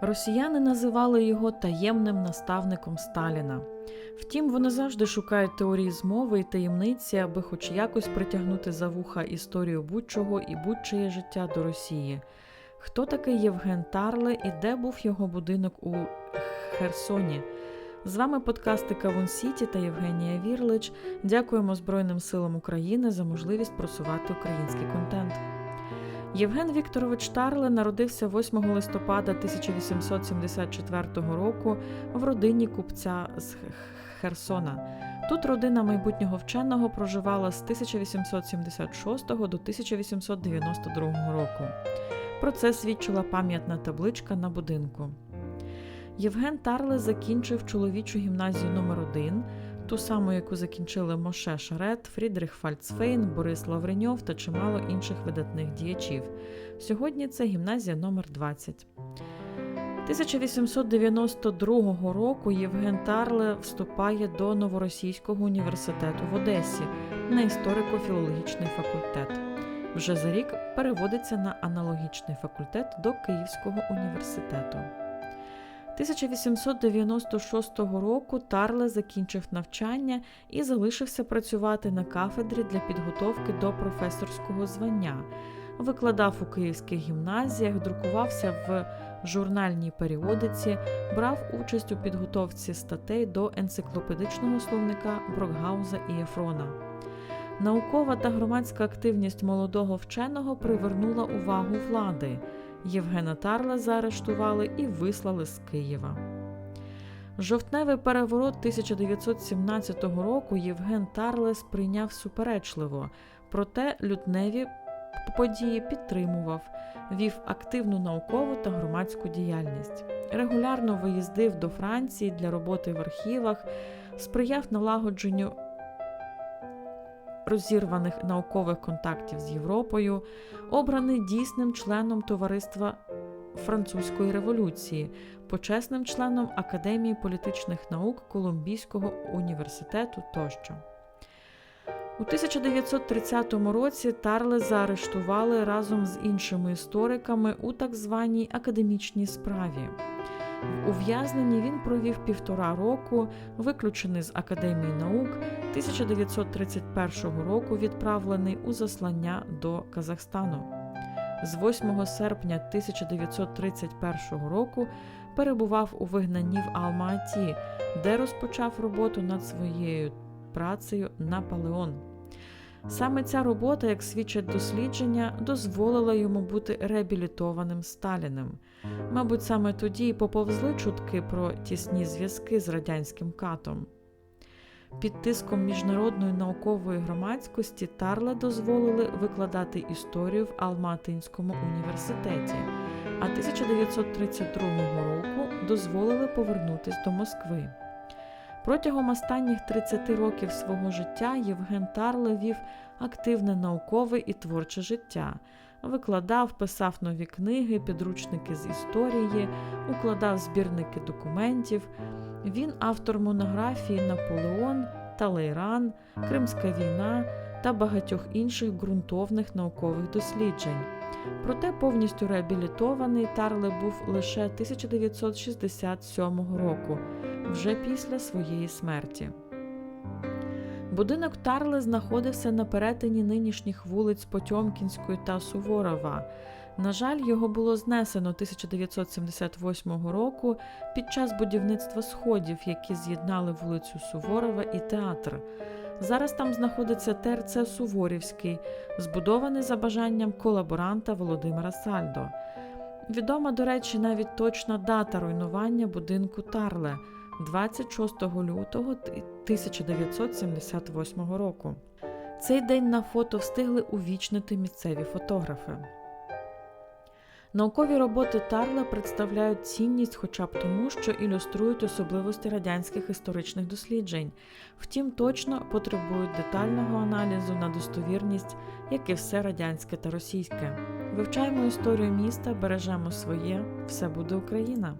Росіяни називали його таємним наставником Сталіна. Втім, вони завжди шукають теорії змови і таємниці, аби хоч якось притягнути за вуха історію будь-чого і будь-чиє життя до Росії. Хто такий Євген Тарле і де був його будинок у Херсоні? З вами подкасти Кавун Сіті та Євгенія Вірлич. Дякуємо Збройним силам України за можливість просувати український контент. Євген Вікторович Тарле народився 8 листопада 1874 року в родині купця з Херсона. Тут родина майбутнього вченого проживала з 1876 до 1892 року. Про це свідчила пам'ятна табличка на будинку. Євген Тарле закінчив чоловічу гімназію номер 1 ту саму, яку закінчили Моше Шарет, Фрідрих Фальцфейн, Борис Лавреньов та чимало інших видатних діячів. Сьогодні це гімназія номер 20. 1892 року Євген Тарле вступає до Новоросійського університету в Одесі на історико-філологічний факультет. Вже за рік переводиться на аналогічний факультет до Київського університету. 1896 року Тарле закінчив навчання і залишився працювати на кафедрі для підготовки до професорського звання. Викладав у київських гімназіях, друкувався в журнальній періодиці, брав участь у підготовці статей до енциклопедичного словника Брокгауза і Ефрона. Наукова та громадська активність молодого вченого привернула увагу влади. Євгена Тарла заарештували і вислали з Києва. Жовтневий переворот 1917 року Євген Тарле сприйняв суперечливо, проте лютневі події підтримував, вів активну наукову та громадську діяльність. Регулярно виїздив до Франції для роботи в архівах, сприяв налагодженню розірваних наукових контактів з Європою, обраний дійсним членом товариства Французької революції, почесним членом Академії політичних наук Колумбійського університету тощо. У 1930 році Тарле заарештували разом з іншими істориками у так званій академічній справі. В ув'язненні він провів півтора року, виключений з Академії наук, 1931 року відправлений у заслання до Казахстану. З 8 серпня 1931 року перебував у вигнанні в Алма-Аті, де розпочав роботу над своєю працею Наполеон. Саме ця робота, як свідчать дослідження, дозволила йому бути реабілітованим Сталіним. Мабуть, саме тоді й поповзли чутки про тісні зв'язки з радянським катом. Під тиском міжнародної наукової громадськості Тарле дозволили викладати історію в Алматинському університеті, а 1932 року дозволили повернутись до Москви. Протягом останніх 30 років свого життя Євген Тарле вів активне наукове і творче життя, викладав, писав нові книги, підручники з історії, укладав збірники документів. Він автор монографії Наполеон, Талейран, Кримська війна та багатьох інших ґрунтовних наукових досліджень. Проте повністю реабілітований Тарле був лише 1967 року, вже після своєї смерті. Будинок Тарле знаходився на перетині нинішніх вулиць Потьомкінської та Суворова. На жаль, його було знесено 1978 року під час будівництва сходів, які з'єднали вулицю Суворова і театр. Зараз там знаходиться ТРЦ Суворівський, збудований за бажанням колаборанта Володимира Сальдо. Відома, до речі, навіть точна дата руйнування будинку Тарле 26 лютого 1978 року. Цей день на фото встигли увічнити місцеві фотографи. Наукові роботи Тарла представляють цінність хоча б тому, що ілюструють особливості радянських історичних досліджень, втім точно потребують детального аналізу на достовірність, як і все радянське та російське. Вивчаємо історію міста, бережемо своє, все буде Україна!